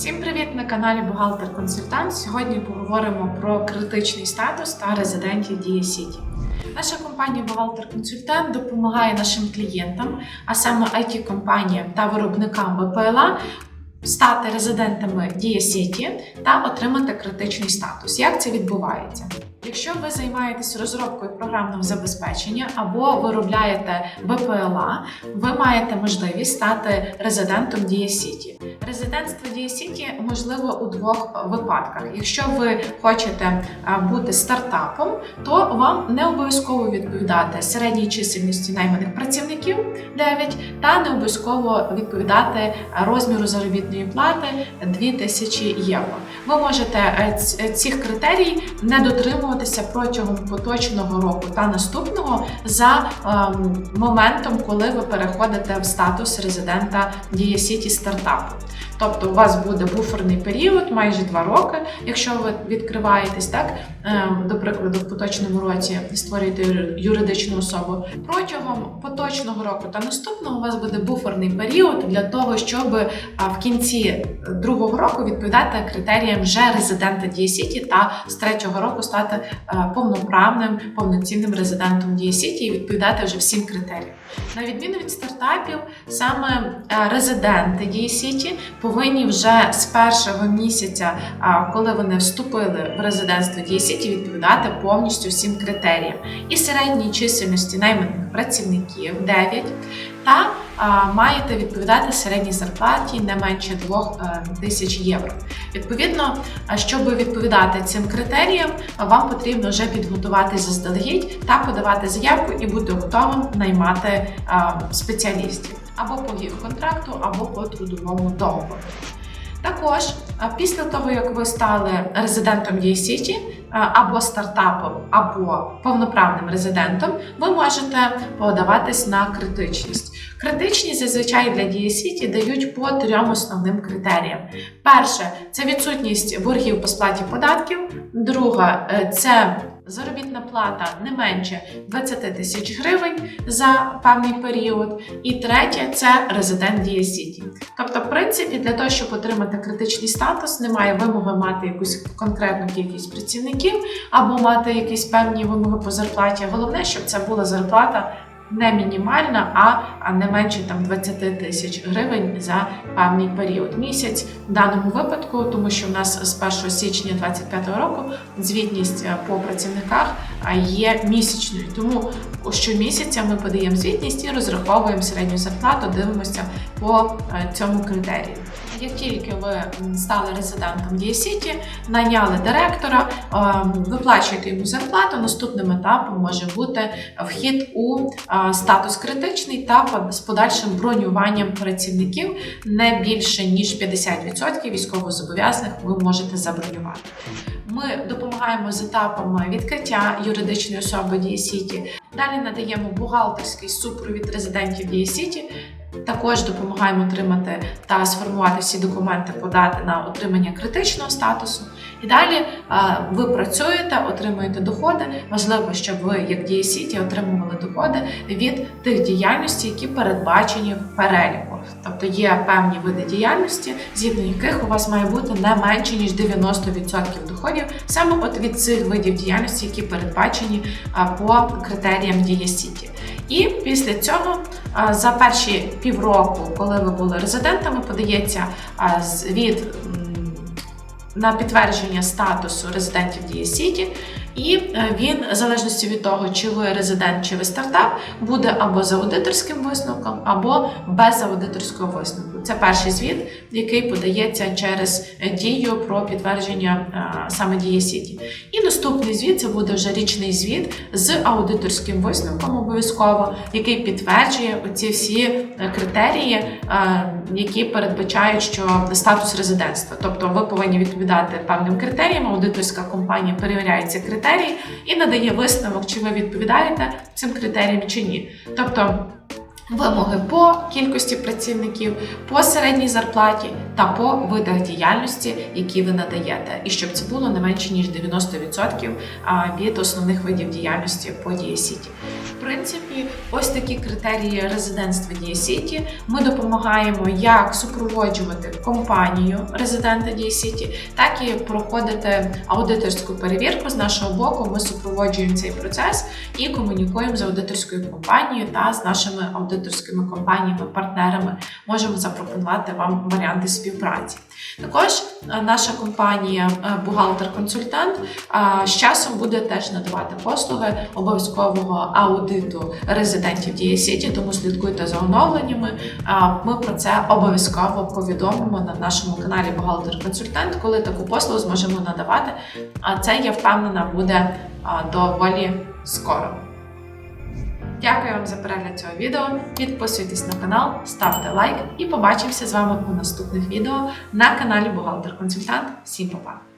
Всім привіт на каналі Бухгалтер Консультант. Сьогодні поговоримо про критичний статус та резидентів Дія Сіті. Наша компанія Бухгалтер Консультант допомагає нашим клієнтам, а саме it компаніям та виробникам ВПЛА. стати резидентами Дія Сіті та отримати критичний статус. Як це відбувається? Якщо ви займаєтесь розробкою програмного забезпечення або виробляєте БПЛА, ви маєте можливість стати резидентом Дія Сіті. Резидентство Дія Сіті можливо у двох випадках. Якщо ви хочете бути стартапом, то вам не обов'язково відповідати середній чисельності найманих працівників 9 та не обов'язково відповідати розміру заробітної плати 2000 євро. Ви можете е, цих критерій не дотримуватися протягом поточного року та наступного за ем, моментом, коли ви переходите в статус резидента Дія Сіті стартапу. Тобто у вас буде буферний період, майже два роки, якщо ви відкриваєтесь, так ем, до прикладу, в поточному році створюєте юридичну особу. Протягом поточного року та наступного у вас буде буферний період для того, щоб в кінці другого року відповідати критеріям вже резидента Дія Сіті та з третього року стати е, повноправним повноцінним резидентом Дія Сіті і відповідати вже всім критеріям. На відміну від стартапів, саме е, резиденти дії Сіті повинні вже з першого місяця, коли вони вступили в резидентство дії Сіті, відповідати повністю всім критеріям. І середній чисельності найманих працівників 9, та маєте відповідати середній зарплаті не менше 2 тисяч євро. Відповідно, щоб відповідати цим критеріям, вам потрібно вже підготуватися заздалегідь та подавати заявку і бути готовим наймати спеціалістів або по контракту, або по трудовому договору. Також після того, як ви стали резидентом Дія Сіті або стартапом, або повноправним резидентом, ви можете подаватись на критичність. Критичність зазвичай для Дія Сіті дають по трьом основним критеріям. Перше це відсутність боргів по сплаті податків. Друга е, це заробітна плата не менше 20 тисяч гривень за певний період. І третє це резидент Дія Сіті. Тобто, в принципі, для того, щоб отримати критичний статус, немає вимоги мати якусь конкретну кількість працівників або мати якісь певні вимоги по зарплаті. Головне, щоб це була зарплата не мінімальна, а не менше там 20 тисяч гривень за певний період місяць в даному випадку, тому що в нас з 1 січня 2025 року звітність е, по працівниках є місячною. Тому щомісяця ми подаємо звітність і розраховуємо середню зарплату, дивимося по е, цьому критерію. Як тільки ви стали резидентом Дія Сіті, найняли директора, ем, виплачуєте йому зарплату. Наступним етапом може бути вхід у е, статус критичний та з подальшим бронюванням працівників не більше ніж 50% військовозобов'язаних ви можете забронювати. Ми допомагаємо з етапами відкриття юридичної особи Дія Сіті. Далі надаємо бухгалтерський супровід резидентів Дія Сіті. Також допомагаємо отримати та сформувати всі документи, подати на отримання критичного статусу. І далі ви працюєте, отримуєте доходи. Важливо, щоб ви, як Дія Сіті, отримували доходи від тих діяльностей, які передбачені в переліку. Тобто є певні види діяльності, згідно яких у вас має бути не менше ніж 90% доходів саме от від цих видів діяльності, які передбачені по критеріям Дія Сіті. І після цього за перші півроку, коли ви були резидентами, подається звіт на підтвердження статусу резидентів Дії Сіті. І е, він, в залежності від того, чи ви резидент, чи ви стартап, буде або за аудиторським висновком, або без аудиторського висновку. Це перший звіт, який подається через дію про підтвердження е, саме Дія Сіті. І наступний звіт це буде вже річний звіт з аудиторським висновком обов'язково, який підтверджує оці всі е, критерії, е, які передбачають, що статус резидентства. Тобто ви повинні відповідати певним критеріям. Аудиторська компанія перевіряє ці критерії і надає висновок, чи ви відповідаєте цим критеріям чи ні. Тобто Вимоги по кількості працівників, по середній зарплаті та по видах діяльності, які ви надаєте, і щоб це було не менше ніж 90% від основних видів діяльності по Дієсіті. В принципі, ось такі критерії резидентства Дієсіті. Ми допомагаємо як супроводжувати компанію резидента Дієсіті, так і проходити аудиторську перевірку з нашого боку. Ми супроводжуємо цей процес і комунікуємо з аудиторською компанією та з нашими аудиторськими компаніями, партнерами. Можемо запропонувати вам варіанти співпраці. Також е, наша компанія е, бухгалтер-консультант е, з часом буде теж надавати послуги обов'язкового аудиту резидентів Дія Сіті, тому слідкуйте за оновленнями. Ми про це обов'язково повідомимо на нашому каналі Бухгалтер-консультант, коли таку послугу зможемо надавати. А це я впевнена буде доволі скоро. Дякую вам за перегляд цього відео. Підписуйтесь на канал, ставте лайк і побачимося з вами у наступних відео на каналі Бухгалтер Консультант. Всім па-па!